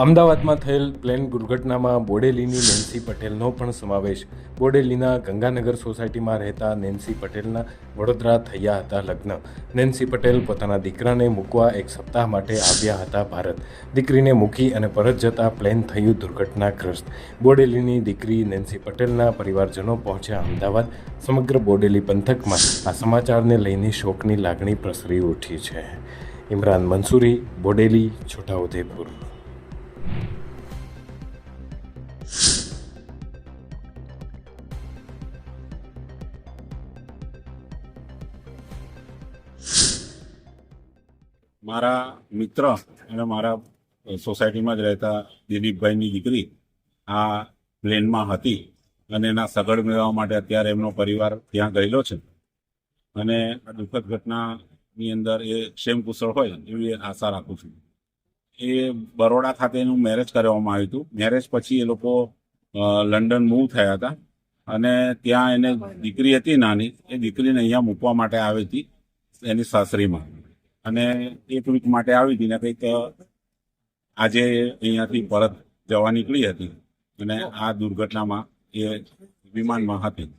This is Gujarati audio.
અમદાવાદમાં થયેલ પ્લેન દુર્ઘટનામાં બોડેલીની નેન્સી પટેલનો પણ સમાવેશ. બોડેલીના ગંગાનગર સોસાયટીમાં રહેતા નેન્સી પટેલના વડોદરા થયા હતા લગ્ન. નેન્સી પટેલ પોતાના દીકરાને મૂકવા એક સપ્તાહ માટે આવ્યા હતા ભારત. દીકરીને મૂકી અને પરત જતા પ્લેન થયું દુર્ઘટનાગ્રસ્ત. બોડેલીની દીકરી નેન્સી પટેલના પરિવારજનો પહોંચ્યા અમદાવાદ. સમગ્ર બોડેલી પંથકમાં આ સમાચારને લઈને શોકની લાગણી પ્રસરી ઉઠી છે. ઇમરાન મંસૂરી, બોડેલી, છોટાઉદેપુર. મારા મિત્ર અને મારા સોસાયટીમાં જ રહેતા દિલીપભાઈની દીકરી આ પ્લેનમાં હતી અને એના સગડ મેળવવા માટે અત્યારે એમનો પરિવાર ત્યાં ગયેલો છે. અને આ દુઃખદ ઘટનાની અંદર એ ક્ષેમકુશળ હોય એવી આશા રાખું છું. એ બરોડા ખાતે એનું મેરેજ કરવામાં આવ્યું હતું. મેરેજ પછી એ લોકો લંડન મૂવ થયા હતા. અને ત્યાં એને દીકરી હતી નાની. એ દીકરીને અહીંયા મૂકવા માટે આવી હતી એની સાસરીમાં. અને એક વીક માટે આવી હતી ને કંઈક આજે અહીંયાથી પરત જવા નીકળી હતી. અને આ દુર્ઘટનામાં એ વિમાનમાં હતી.